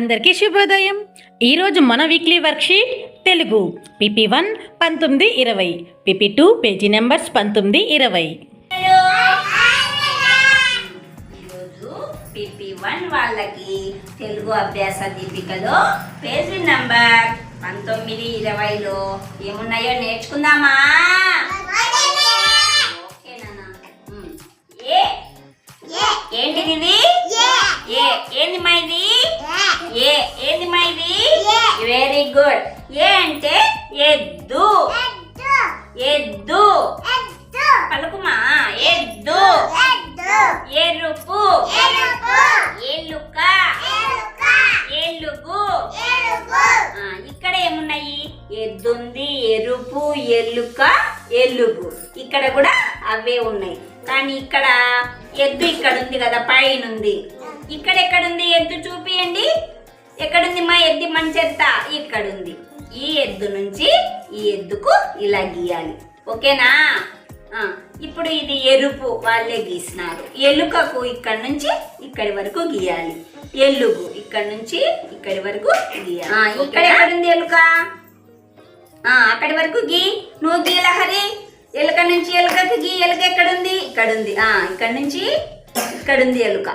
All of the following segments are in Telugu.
అందరికీ శుభోదయం. ఈరోజు మన weekly worksheet Telugu. PP one పంతొమ్మిది ఇరవై. పిపి టూ పేజీ నెంబర్స్ పంతొమ్మిది ఇరవై. పిపి వన్ వాళ్ళకి తెలుగు అభ్యాస దీపికలో పేజీ నంబర్ పంతొమ్మిది ఇరవైలో ఏమున్నాయో నేర్చుకుందామా? ఓకే నాన్న. ఉమ్. ఏ? ఏంటిది ఏ ఏంది మా ఇది ఏ ఏంది మా ఇది వెరీ గుడ్ ఏ అంటే ఎద్దు. ఎద్దు. పలుకుమా? ఎద్దు. ఎరుపు. ఎలుక ఎలుగు ఇక్కడ ఏమున్నాయి? ఎద్దుంది ఎరుపు ఎల్లుక ఎల్లుగు ఇక్కడ కూడా అవే ఉన్నాయి. కానీ ఇక్కడ ఎద్దు ఇక్కడ ఉంది కదా పైన ఉంది ఇక్కడ ఎక్కడుంది ఎద్దు చూపియండి. ఎక్కడుంది మా ఎద్దు మంచెత్త? ఇక్కడ ఉంది ఈ ఎద్దు నుంచి ఈ ఎద్దుకు ఇలా గీయాలి. ఓకేనా? ఇప్పుడు ఇది ఎరుపు వాళ్ళే గీసినారు. ఎలుకకు ఇక్కడ నుంచి ఇక్కడి వరకు గీయాలి. ఎల్లుగు ఇక్కడ నుంచి ఇక్కడి వరకు గీయాలి. ఇక్కడ. ఎక్కడుంది ఎలుక? ఆ, అక్కడి వరకు గీ. నువ్వు గీ లహరి ఎలుక నుంచి ఎలుకకి గీ. ఎలుక ఎక్కడుంది? ఇక్కడ ఉంది ఆ, ఇక్కడ నుంచి ఇక్కడ ఉంది ఎలుక.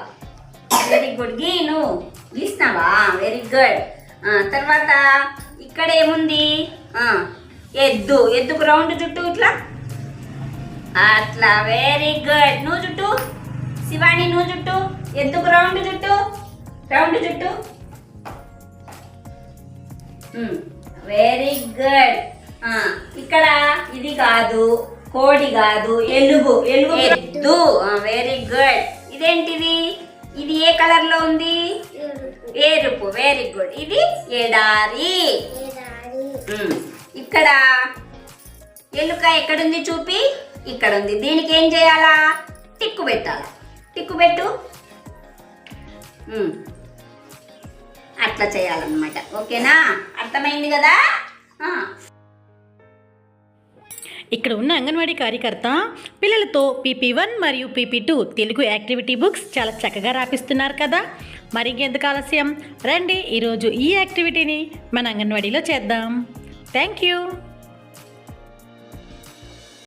వెరీ గుడ్ గీ నువ్వు గీసినావా వెరీ గుడ్ తర్వాత ఇక్కడ ఏముంది? ఆ, ఎద్దు. ఎద్దుకు రౌండ్ చుట్టూ ఇట్లా? అట్లా. వెరీ గుడ్ నువ్వు చుట్టూ శివాణి నువ్వు చుట్టూ ఎద్దుకు రౌండ్ చుట్టూ రౌండ్ చుట్టూ వెరీ గుడ్ ఇక్కడ ఇది కాదు. కోడి కాదు. ఎలుగు. ఎలుగు ఎద్దు. వెరీ గుడ్ ఇదేంటిది? ఇది ఏ కలర్లో ఉంది? ఎరుపు. వెరీ గుడ్ ఇది ఎడారి. ఇక్కడ ఎలుక ఎక్కడుంది చూపి? ఇక్కడ ఉంది దీనికి ఏం చేయాలా? టిక్కు పెట్టాలా. టిక్కు పెట్టు. అట్లా చేయాలన్నమాట. ఓకేనా? అర్థమైంది కదా. ఇక్కడ ఉన్న అంగన్వాడీ కార్యకర్త పిల్లలతో పీపీ వన్ మరియు PP two Telugu activity books చాలా చక్కగా రాపిస్తున్నారు కదా. మరి ఇంకెందుకు ఆలస్యం? రండి ఈరోజు ఈ యాక్టివిటీని మన అంగన్వాడీలో చేద్దాం. Thank you.